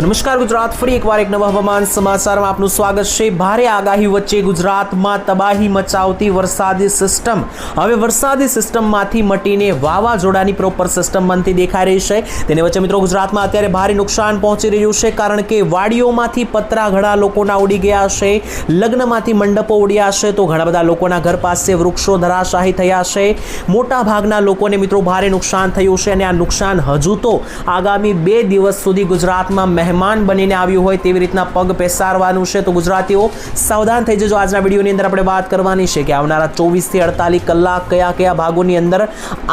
તો નમસ્કાર ગુજરાત, ફરી એકવાર એક નવા હવામાન સમાચારમાં આપનું સ્વાગત છે. ભારે આગાહી વચ્ચે ગુજરાતમાં તબાહી મચાવતી વરસાદી સિસ્ટમ. હવે વરસાદી સિસ્ટમમાંથી મટીને વાવાઝોડાની પ્રોપર સિસ્ટમ બનતી દેખાઈ રહી છે. તેની વચ્ચે મિત્રો ગુજરાતમાં અત્યારે ભારે નુકસાન પહોંચી રહ્યું છે કારણ કે વાડીઓમાંથી પતરા ઘણા લોકોના ઉડી ગયા છે. લગ્નમાંથી મંડપો ઉડ્યા છે તો ઘણા બધા લોકોના ઘર પાસે વૃક્ષો ધરાશાહી થયા છે. મોટા ભાગના લોકોને મિત્રો ભારે નુકસાન થયું છે અને આ નુકસાન હજુ તો આગામી બે દિવસ સુધી ગુજરાતમાં મહેમાન બનીને આવ્યું હોય તેવી રીતના પગ પેસારવાનું છે. તો ગુજરાતીઓ, સાવધાન થઈ જજો. આજના વિડીયોની અંદર આપણે વાત કરવાની છે કે આવનારા ચોવીસથી અડતાલીસ કલાક કયા કયા ભાગોની અંદર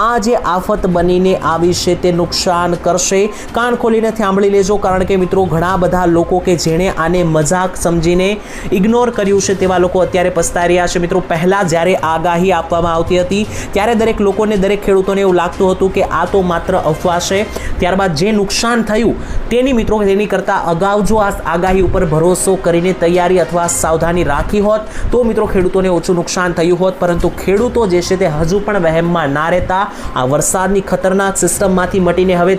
આ જે આફત બનીને આવી છે તે નુકસાન કરશે. કાન ખોલીને સાંભળી લેજો, કારણ કે મિત્રો ઘણા બધા લોકો કે જેણે આને મજાક સમજીને ઇગ્નોર કર્યું છે તેવા લોકો અત્યારે પસ્તાઈ રહ્યા છે. મિત્રો, પહેલાં જ્યારે આગાહી આપવામાં આવતી હતી, ત્યારે દરેક લોકોને, દરેક ખેડૂતોને એવું લાગતું હતું કે આ તો માત્ર અફવા છે. ત્યારબાદ જે નુકસાન થયું, તેની મિત્રો તેની કરતાં અગાઉ જો આ આગાહી ઉપર ભરોસો કરીને તૈયારી અથવા સાવધાની રાખી હોત, તો મિત્રો ખેડૂતોને ઓછું નુકસાન થયું હોત. પરંતુ ખેડૂતો જે છે તે હજુ પણ વહેમમાં ના રહેતા. આ વરસાદની ખતરનાક સિસ્ટમમાંથી મટીને હવે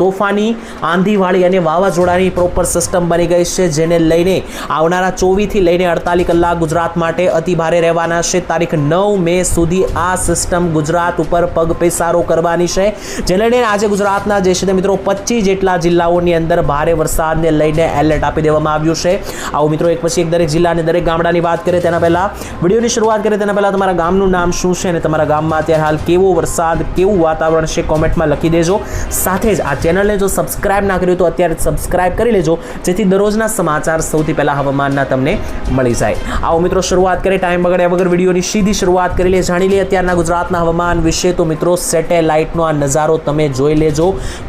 તોફાની, આંધીવાળી અને વાવાઝોડાની પ્રોપર સિસ્ટમ બની ગઈ છે, જેને લઈને આવનારા ચોવીસથી લઈને અડતાલીસ કલાક ગુજરાત માટે અતિ ભારે રહેવાના છે. તારીખ નવ મે સુધી આ સિસ્ટમ ગુજરાત ઉપર પગ પેસારો કરવાની છે. જેને લઈને આજે ગુજરાતના જે છે તે મિત્રો પચીસ જેટલા જિલ્લાઓની અંદર ભારે વરસાદને લઈને એલર્ટ આપી દેવામાં આવ્યું છે. આવો મિત્રો, એક પછી એક દરેક જિલ્લા અને દરેક ગામડાની વાત કરીએ, તેના પહેલા વિડીયોની શરૂઆત કરીએ, તેના પહેલાં તમારા ગામનું નામ શું છે અને તમારા ગામમાં અત્યારે હાલ કેવો વરસાદ, કેવું વાતાવરણ છે, કોમેન્ટમાં લખી દેજો. સાથે જ આ ચેનલને જો સબસ્ક્રાઇબ ના કર્યું તો અત્યારે સબસ્ક્રાઇબ કરી લેજો, જેથી દરરોજના સમાચાર સૌથી પહેલાં હવામાનના તમને મળી જાય. આવો મિત્રો, શરૂઆત કરીએ, ટાઈમ બગડ્યા વગર વિડીયોની સીધી શરૂઆત કરી લે જાણી લઈએ અત્યારના ગુજરાતના હવામાન વિશે, તો મિત્રો, સેટેલાઇટનો આ નજારો તમે જોઈ લેજો.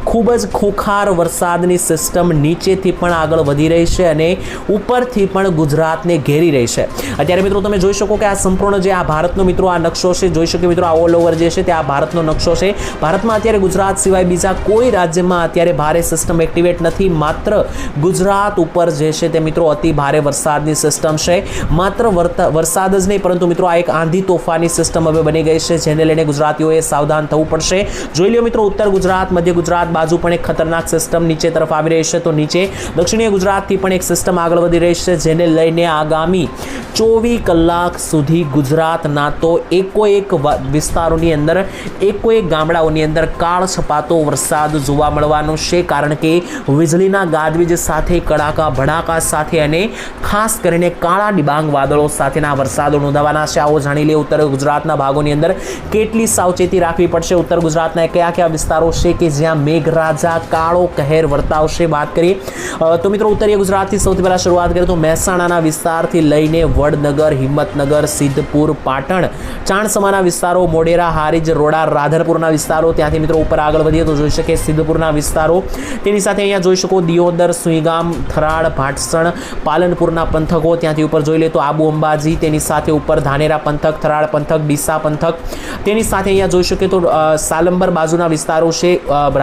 ખૂબ જ ખોખાર વરસાદની સિસ્ટમ નીચેથી પણ આગળ વધી રહી છે અને ઉપરથી પણ ગુજરાતને ઘેરી રહી છે. અત્યારે મિત્રો તમે જોઈ શકો કે આ સંપૂર્ણ જે આ ભારતનો મિત્રો આ નકશો છે, જોઈ શકો મિત્રો આ ઓલ ઓવર જે છે તે આ ભારતનો નકશો છે. ભારતમાં અત્યારે ગુજરાત સિવાય બીજા કોઈ રાજ્યમાં અત્યારે ભારે સિસ્ટમ એક્ટિવેટ નથી. માત્ર ગુજરાત ઉપર જે છે તે મિત્રો અતિ ભારે વરસાદની સિસ્ટમ છે. માત્ર વરસાદ જ નહીં, પરંતુ મિત્રો આ એક આંધી તોફાની સિસ્ટમ હવે બની ગઈ છે, જેને લઈને ગુજરાતીઓએ સાવધાન થવું પડશે. જોઈ લો મિત્રો, ઉત્તર ગુજરાત, મધ્ય ગુજરાત બાજુ પણ એક ખતરનાક સિસ્ટમ નીચે તરફ આવી રહી છે. તો નીચે. દક્ષિણીય ગુજરાતથી પણ એક સિસ્ટમ આગળ વધી રહી છે, જેને લઈને આગામી ચોવીસ કલાક સુધી ગુજરાતના તો એકો એક વિસ્તારોની અંદર, એકો એક ગામડાઓની અંદર કાળ છપાતો વરસાદ જોવા મળવાનો છે. કારણ કે વીજળીના ગાજવીજ સાથે, કડાકા ભડાકા સાથે અને ખાસ કરીને કાળા ડિબાંગ વાદળો સાથેના વરસાદો નોંધાવાના છે. આવો જાણી લે ઉત્તર ગુજરાતના ભાગોની અંદર કેટલી સાવચેતી રાખવી પડશે? ઉત્તર ગુજરાતના કયા કયા વિસ્તારો છે કે જ્યાં મેઘરાજા કાળો કહેર વર્તાવશે? વાત કરીએ તો મિત્રો ઉત્તરીય ગુજરાતથી સૌથી પહેલાં શરૂઆત કરીએ તો મહેસાણાના વિસ્તારથી લઈને વડનગર, હિંમતનગર, સિદ્ધપુર, પાટણ, ચાણસમાના વિસ્તારો મોડેરા હારીજ, રોડા, રાધરપુરના વિસ્તારો. ત્યાંથી મિત્રો ઉપર આગળ વધીએ તો જોઈ શકીએ સિદ્ધપુરના વિસ્તારો. તેની સાથે અહીંયા જોઈ શકો દિયોદર, સુઈગામ, થરાડ, ભાટસણ, પાલનપુરના પંથકો. ત્યાંથી ઉપર જોઈ લે તો આબુ અંબાજી, તેની સાથે ઉપર ધાનેરા પંથક થરાડ પંથક, ડીસા પંથક. તેની સાથે અહીંયા જોઈ શકીએ તો સાલંબર બાજુના વિસ્તારો છે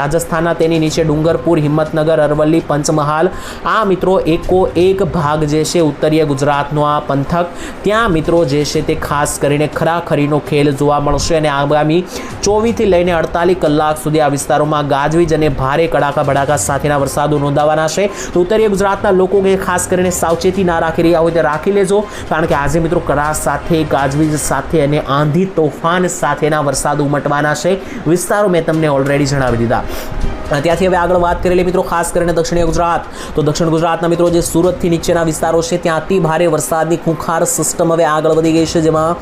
રાજસ્થાનના, તેની નીચે ડુંગરપુર, હિંમતનગર, અરવલ્લી પંચમહાલ. આ મિત્રો એકો એક ભાગ જે છે ઉત્તરીય ગુજરાતનો આ પંથક. ત્યાં મિત્રો જે છે તે ખાસ કરીને ખરાખરીનો ખેલ જોવા મળશે અને આગામી ચોવીસથી લઈને અડતાલીસ કલાક સુધી આ વિસ્તારોમાં ગાજવીજ અને ભારે કડાકા ભડાકા સાથેના વરસાદો નોંધાવાના છે. તો ઉત્તરીય ગુજરાતના લોકો કે ખાસ કરીને સાવચેતી ના રાખી રહ્યા હોય તે રાખી લેજો. કારણ કે આજે મિત્રો કરા સાથે, ગાજવીજ સાથે અને આંધી તોફાન સાથેના વરસાદ ઉમટવાના છે. વિસ્તારો મેં તમને ઓલરેડી જણાવી દીધા. ત્યાંથી હવે આગળ વાત કરી લઈએ મિત્રો, ખાસ કરીને દક્ષિણીય ગુજરાત. તો દક્ષિણ ગુજરાતના મિત્રો, જે સુરતથી નીચેના વિસ્તારો છે ત્યાં અતિ ભારે વરસાદની ખૂંખાર સિસ્ટમ હવે આગળ વધી ગઈ છે, જેમાં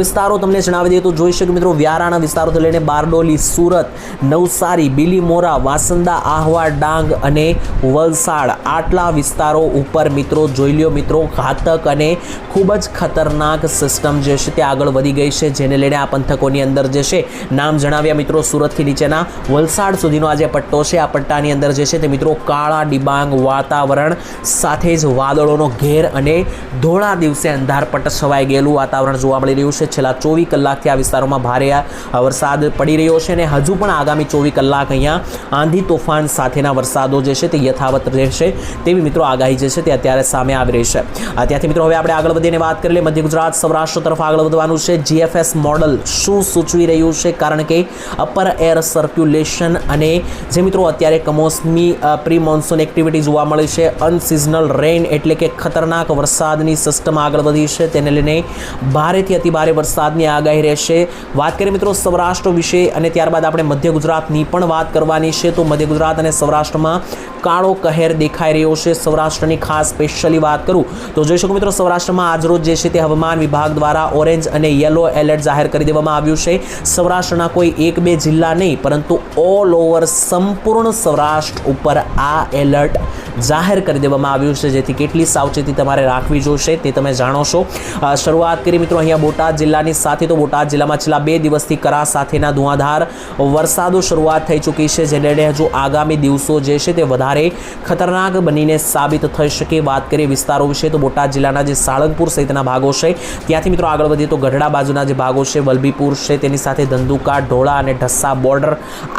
વિસ્તારો તમને જણાવી દઈએ તો જોઈ શકો મિત્રો, વ્યારાના વિસ્તારોથી લઈને બારડોલી, સુરત, નવસારી, બીલીમોરા, વાસંદા, આહવા, ડાંગ અને વલસાડ આટલા વિસ્તારો ઉપર મિત્રો, જોઈ લ્યો મિત્રો, ઘાતક અને ખૂબ જ ખતરનાક સિસ્ટમ જે છે તે આગળ વધી ગઈ છે, જેને લઈને આ પંથકોની અંદર જે છે, નામ જણાવ્યા મિત્રો, સુરતથી નીચેના વલસાડ સુધીનો આ જે પટ્ટો છે. આ પટ્ટાની અંદર જે છે તે મિત્રો કાળા ડિબાંગ વાતાવરણ સાથે જ વાદળોનો ઘેર અને ધોળા દિવસે અંધારપટ છવાઈ ગયેલું વાતાવરણ જોવા મળી રહ્યું છે. છેલ્લા ચોવીસ કલાકથી આ વિસ્તારોમાં ભારે વરસાદ પડી રહ્યો છે અને હજુ પણ આગામી ચોવીસ કલાક અહીંયા આંધી તોફાન સાથેના વરસાદો જે છે તે યથાવત રહેશે તેવી મિત્રો આગાહી જે છે તે અત્યારે સામે આવી રહી છે. ત્યાંથી મિત્રો હવે આપણે આગળ વધીને વાત કરી લઈએ. મધ્ય ગુજરાત, સૌરાષ્ટ્ર તરફ આગળ વધવાનું છે. જીએફએસ મોડલ શું સૂચવી રહ્યું છે? કારણ કે અપર એર સર્ક્યુલેશન અને જે મિત્રો અત્યારે કમોસમી પ્રી મોન્સૂન એક્ટિવિટી જોવા મળી છે. અનસિઝનલ રેઇન એટલે કે ખતરનાક વરસાદની સિસ્ટમ આગળ વધી છે. તેને લઈને ભારેથી અતિ ભારે વરસાદની આગાહી રહેશે. વાત કરીએ મિત્રો સૌરાષ્ટ્ર વિશે અને ત્યારબાદ આપણે મધ્ય ગુજરાતની પણ વાત કરવાની છે. તો મધ્ય ગુજરાત અને સૌરાષ્ટ્રમાં કાળો કહેર દેખાઈ રહ્યો છે. સૌરાષ્ટ્રની ખાસ સ્પેશિયલી વાત કરું તો જોઈ શકો મિત્રો, સૌરાષ્ટ્રમાં આજરોજ જે છે તે હવામાન વિભાગ દ્વારા ઓરેન્જ અને યલો એલર્ટ જાહેર કરી દેવામાં આવ્યું છે. સૌરાષ્ટ્રના કોઈ એક બે જિલ્લા નહીં, પરંતુ ઓલ ઓવર સંપૂર્ણ સૌરાષ્ટ્ર ઉપર આ એલર્ટ જાહેર કરી દેવામાં આવ્યું છે. જેથી કેટલી સાવચેતી તમારે રાખવી જોશે તે તમે જાણો છો. શરૂઆત કરી મિત્રો, અહીંયા બોટાદ જિલ્લાની સાથે તો બોટાદ જિલ્લામાં છેલ્લા બે દિવસથી કરા સાથેના ધુઆધાર વરસાદો શરૂઆત થઈ ચૂકી છે, જેને હજુ આગામી દિવસો જે છે તે વધારે ખતરનાક બનીને સાબિત થઈ શકે વાત કરીએ વિસ્તારો વિશે, તો બોટાદ જિલ્લાના જે સાળંગપુર સહિતના ભાગો છે, ત્યાંથી મિત્રો આગળ વધીએ તો ગઢડા બાજુના જે ભાગો છે, વલભીપુર છે, તેની સાથે ધંધુકા, ઢોળા અને ઢસ્સા બોર્ડર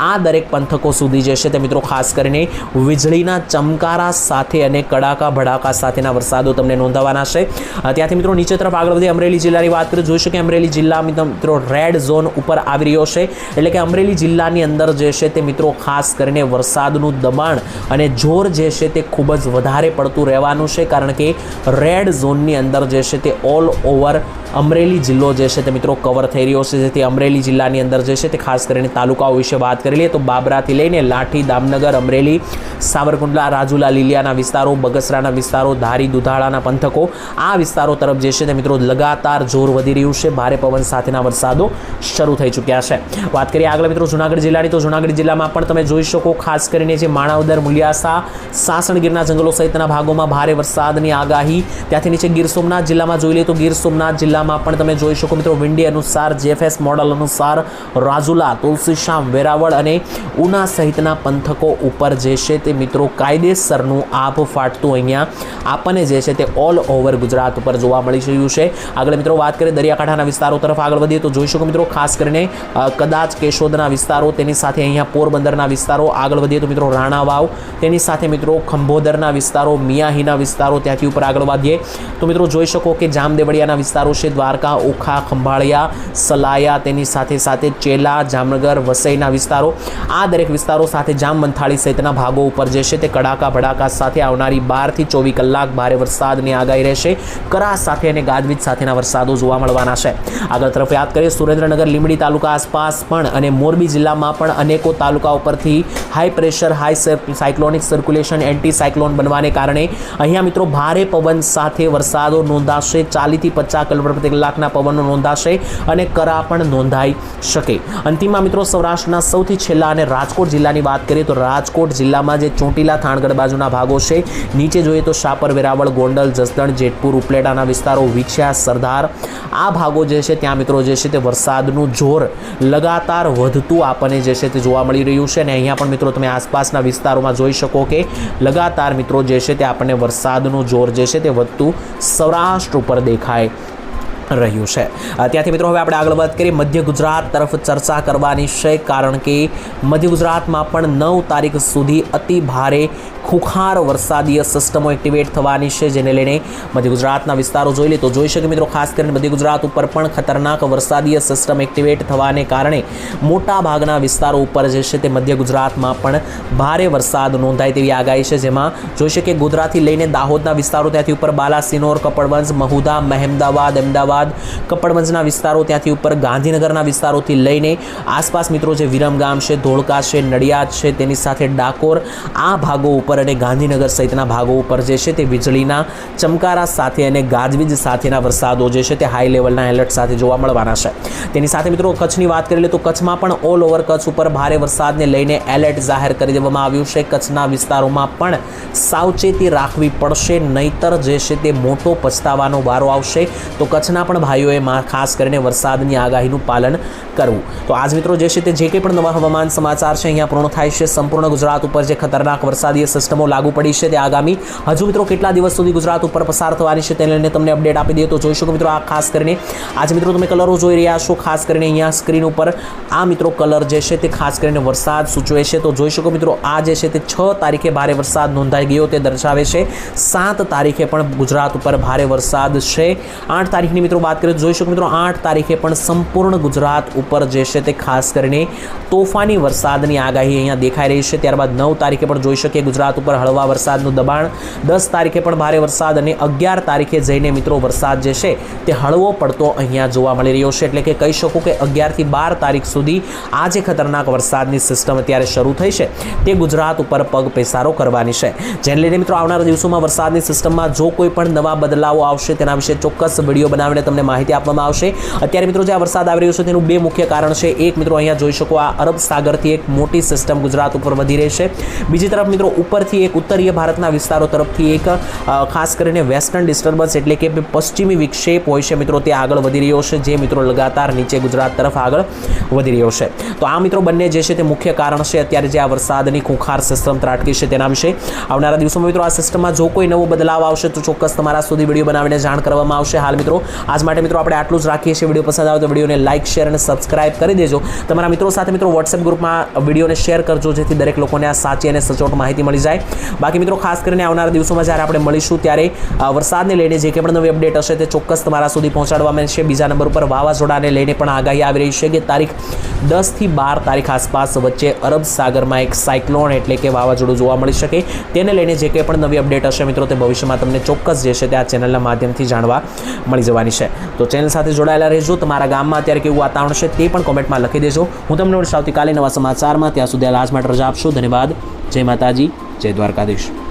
આ દરેક પંથકો સુધી જે છે તે મિત્રો ખાસ કરીને વીજળીના ચમકારા સાથે અને કડાકા ભડાકા સાથેના વરસાદો તમને નોંધાવાના છે. ત્યાંથી મિત્રો નીચે તરફ આગળ વધી અમરેલી જિલ્લાની વાત કરીએ, જોઈ શકીએ અમરેલી જિલ્લા મિત્રો રેડ ઝોન ઉપર આવી રહ્યો છે, એટલે કે અમરેલી જિલ્લાની અંદર જે છે તે મિત્રો ખાસ કરીને વરસાદનું દબાણ અને જોર જે છે તે ખૂબ જ વધારે પડતું રહેવાનું છે, કારણ કે રેડ ઝોનની અંદર જે છે તે ઓલ ઓવર અમરેલી જિલ્લો જે છે તે મિત્રો કવર થઈ રહ્યો છે. જેથી અમરેલી જિલ્લાની અંદર જે છે તે ખાસ કરીને તાલુકાઓ વિશે વાત કરી લઈએ તો બાબરાથી લઈને લાઠી, દામનગર, અમરેલી, સાવરકુંડલા, રાજુલા, લીલિયાના વિસ્તારો, બગસરાના વિસ્તારો, ધારી, દુધાળાના પંથકો, આ વિસ્તારો તરફ જે છે તે મિત્રો લગાતાર જોર વધી રહ્યું છે. ભારે પવન સાથેના વરસાદો શરૂ થઈ ચૂક્યા છે. વાત કરીએ આગળ મિત્રો જુનાગઢ જિલ્લાની, તો જુનાગઢ જિલ્લામાં પણ તમે જોઈ શકો, ખાસ કરીને જે માણાવદર મુલિયાસા સાસણગીરના જંગલો સહિતના ભાગોમાં ભારે વરસાદની આગાહી. ત્યાંથી નીચે ગીર સોમનાથ જિલ્લામાં જોઈ લઈએ તો ગીર સોમનાથ જિલ્લામાં પણ તમે જોઈ શકો મિત્રો વિન્ડી અનુસાર, જેફએસ મોડલ અનુસાર રાજુલા તુલસીશ્યામ વેરાવળ અને ઉના સહિતના પંથકો ઉપર જે છે તે મિત્રો કાયદેસરનું આભ ફાટતું અહીંયા આપણને જે છે તે ઓલ ઓવર ગુજરાત ઉપર જોવા મળી રહ્યું છે. આગળ મિત્રો વાત કરીએ દરિયાકાંઠાના વિસ્તારો તરફ આગળ વધીએ તો જોઈ શકો મિત્રો ખાસ કરીને કદાચ કેશોદના વિસ્તારો તેની સાથે અહીંયા પોરબંદરના વિસ્તારો આગળ વધીએ તો મિત્રો રાણા વાવ તેની સાથે મિત્રો ખંભોદરના વિસ્તારો, મિયાહીના વિસ્તારો ત્યાંથી ઉપર આગળ વધીએ. તો મિત્રો જોઈ શકો કે જામદેવડિયાના વિસ્તારો છે, દ્વારકા, ઓખા, ખંભાળિયા, સલાયા, તેની સાથે સાથે ચેલા, જામનગર, વસઈના વિસ્તારો. આ દરેક વિસ્તારો સાથે જામ મંથાળી સહિતના ભાગો ઉપર જે છે તે કડાકા ભડાકા સાથે આવનારી બારથી ચોવીસ કલાક ભારે વરસાદની આગાહી રહેશે. કરા સાથે અને ગાજવીજ સાથેના વરસાદો જોવા મળવાના છે. આગળ તરફ યાદ કરીએ, સુરેન્દ્રનગર, લીંબડી તાલુકા આસપાસ પણ અને મોરબી જિલ્લામાં પણ અનેકો તાલુકા ઉપરથી high pressure high cyclonic circulation anticyclone બનવાને કારણે અહીંયા મિત્રો ભારે પવન સાથે વરસાદો નોંધાશે. ચાલીસથી પચાસ કિલોમીટર પ્રતિ કલાકના પવનો નોંધાશે અને કરા પણ નોંધાઈ શકે. અંતિમમાં મિત્રો સૌરાષ્ટ્રના સૌથી છેલ્લા અને રાજકોટ જિલ્લાની વાત કરીએ તો રાજકોટ જિલ્લામાં જે ચોટીલા થાણગઢ બાજુના ભાગો છે, નીચે જોઈએ તો શાપર, વેરાવળ, ગોંડલ, જસદણ, જેતપુર, ઉપલેટાના વિસ્તારો, વિછ્યા, સરદાર, આ ભાગો જે છે ત્યાં મિત્રો જે છે તે વરસાદનું જોર લગાતાર વધતું આપણને જે છે તે જોવા મળી રહ્યું છે અને અહીંયા પણ મિત્રો તમે આસપાસના વિસ્તારોમાં જોઈ શકો કે લગાતાર મિત્રો જે છે તે આપણને વરસાદનું જોર જે છે તે વધતું સૌરાષ્ટ્ર ઉપર દેખાય. રહ્યું છે. ત્યાંથી મિત્રો હવે આપણે આગળ વાત કરીએ. મધ્ય ગુજરાત તરફ ચર્ચા કરવાની છે કારણ કે મધ્ય ગુજરાતમાં પણ નવ તારીખ સુધી અતિ ભારે ખુખાર વરસાદીય સિસ્ટમો એક્ટિવેટ થવાની છે, જેને લઈને મધ્ય ગુજરાતના વિસ્તારો જોઈ લે તો જોઈ શકે મિત્રો ખાસ કરીને મધ્ય ગુજરાત ઉપર પણ ખતરનાક વરસાદીય સિસ્ટમ એક્ટિવેટ થવાને કારણે મોટા ભાગના વિસ્તારો ઉપર જે છે તે મધ્ય ગુજરાતમાં પણ ભારે વરસાદ નોંધાય તેવી આગાહી છે. જેમાં જોઈ શકીએ ગોધરાથી લઈને દાહોદના વિસ્તારો ત્યાંથી ઉપર બાલાસિનોર કપડવંશ મહુદા, મહેમદાવાદ, અમદાવાદ કપડવંજના વિસ્તારો ત્યાંથી ઉપર, ગાંધીનગરના વિસ્તારોથી લઈને આસપાસ મિત્રો જે વિરમગામ છે, ધોળકા છે, નડિયાદ છે, તેની સાથે ડાકોર, આ ભાગો ઉપર અને ગાંધીનગર સહિતના ભાગો ઉપર જે છે તે વીજળીના ચમકારા સાથે અને ગાજવીજ સાથેના વરસાદો જે છે તે હાઈ લેવલના એલર્ટ સાથે જોવા મળવાના છે. તેની સાથે મિત્રો કચ્છની વાત કરી લે તો કચ્છમાં પણ ઓલ ઓવર કચ્છ ઉપર ભારે વરસાદને લઈને એલર્ટ જાહેર કરી દેવામાં આવ્યું છે. કચ્છના વિસ્તારોમાં પણ સાવચેતી રાખવી પડશે, નહીતર જે છે તે મોટો પછતાવાનો વારો આવશે. તો કચ્છના પણ ભાઈઓએ ખાસ કરીને વરસાદની આગાહીનું પાલન કરવું. તો આજ મિત્રો જે છે તે જે કંઈ પણ નવા હવામાન સમાચાર છે અહીંયા પૂર્ણ થાય છે. સંપૂર્ણ ગુજરાત ઉપર જે ખતરનાક વરસાદીય સિસ્ટમો લાગુ પડી છે તે આગામી હજુ મિત્રો કેટલા દિવસ સુધી ગુજરાત ઉપર પસાર થવાની છે તેને લઈને તમને અપડેટ આપી દઈએ. તો જોઈ શકો મિત્રો આ ખાસ કરીને આજે મિત્રો તમે કલરો જોઈ રહ્યા છો. ખાસ કરીને અહીંયા સ્ક્રીન ઉપર આ મિત્રો કલર જે છે તે ખાસ કરીને વરસાદ સૂચવે છે. તો જોઈ શકો મિત્રો આ જે છે તે છ તારીખે ભારે વરસાદ નોંધાઈ ગયો. તે દર્શાવે છે સાત તારીખે પણ ગુજરાત ઉપર ભારે વરસાદ છે. આઠ તારીખની મિત્રો મિત્રો વાત કરીએ જોઈ શકો મિત્રો, આઠ તારીખે પણ સંપૂર્ણ ગુજરાત ઉપર જે છે તે ખાસ કરીને તોફાની વરસાદની આગાહી અહીંયા દેખાઈ રહી છે. ત્યારબાદ નવ તારીખે પણ જોઈ શકીએ ગુજરાત ઉપર હળવા વરસાદનું દબાણ. દસ તારીખે પણ ભારે વરસાદ અને અગિયાર તારીખે જઈને મિત્રો વરસાદ જે છે તે હળવો પડતો અહીંયા જોવા મળી રહ્યો છે. એટલે કે કહી શકું કે અગિયારથી બાર તારીખ સુધી આ જે ખતરનાક વરસાદની સિસ્ટમ અત્યારે શરૂ થઈ છે, તે ગુજરાત ઉપર પગ પેસારો કરવાની છે. જેને લઈને મિત્રો, આવનારા દિવસોમાં વરસાદની સિસ્ટમમાં જો કોઈ પણ નવા બદલાવો આવશે, તેના વિશે ચોક્કસ વીડિયો બનાવીને તમને માહિતી આપવામાં આવશે. અત્યારે મિત્રો જે આ વરસાદ આવી રહ્યો છે તેનું બે મુખ્ય કારણ છે. એક મિત્રો અહીંયા જોઈ શકો આ અરબ સાગરથી એક મોટી સિસ્ટમ ગુજરાત ઉપર વધી રહી છે. બીજી તરફ મિત્રો ઉપરથી એક ઉત્તરીય ભારતના વિસ્તારો તરફથી એક ખાસ કરીને વેસ્ટર્ન ડિસ્ટર્બન્સ એટલે કે પશ્ચિમી વિક્ષેપ હોય છે મિત્રો, તે આગળ વધી રહ્યો છે. જે મિત્રો લગાતાર નીચે ગુજરાત તરફ આગળ વધી રહ્યો છે. તો આ મિત્રો બંને જે છે તે મુખ્ય કારણ છે. અત્યારે જે આ વરસાદની ખૂંખાર સિસ્ટમ ત્રાટકી છે તેના વિશે. આવનારા દિવસોમાં મિત્રો આ સિસ્ટમમાં જો કોઈ નવો બદલાવ આવશે તો ચોક્કસ તમારા સુધી વીડિયો બનાવીને જાણ કરવામાં આવશે. હાલ મિત્રો આજ માટે મિત્રો આપણે આટલું જ રાખીએ છીએ. વીડિયો પસંદ આવે તો વિડીયોને લાઇક શેર અને સબસ્ક્રાઇબ કરી દેજો. તમારા મિત્રો સાથે મિત્રો વોટ્સએપ ગ્રુપમાં વિડીયોને શેર કરજો, જેથી દરેક લોકોને આ સાચી અને સચોટ માહિતી મળી જાય. બાકી મિત્રો, ખાસ કરીને આવનારા દિવસોમાં જ્યારે આપણે મળીશું, ત્યારે વરસાદને લઈને જે કંઈ પણ નવી અપડેટ હશે તે ચોક્કસ તમારા સુધી પહોંચાડવામાં આવશે બીજા નંબર ઉપર વાવાઝોડાને લઈને પણ આગાહી આવી રહી છે કે તારીખ દસથી બાર તારીખ આસપાસ વચ્ચે અરબ સાગરમાં એક સાયક્લોન એટલે કે વાવાઝોડું જોવા મળી શકે. તેને લઈને જે કંઈ પણ નવી અપડેટ હશે મિત્રો, તે ભવિષ્યમાં તમને ચોક્કસ જે છે તે આ ચેનલના માધ્યમથી જાણવા મળી જવાની છે. તો ચેનલ સાથે જોડાયેલા રહેજો. તમારા ગામમાં અત્યારે કેવું વાતાવરણ છે તે પણ કોમેન્ટમાં લખી દેજો. હું તમને આવતીકાલે નવા સમાચારમાં ત્યાં સુધી લાજ માટે રજા આપશો. ધન્યવાદ. જય માતાજી. જય દ્વારકાધીશ.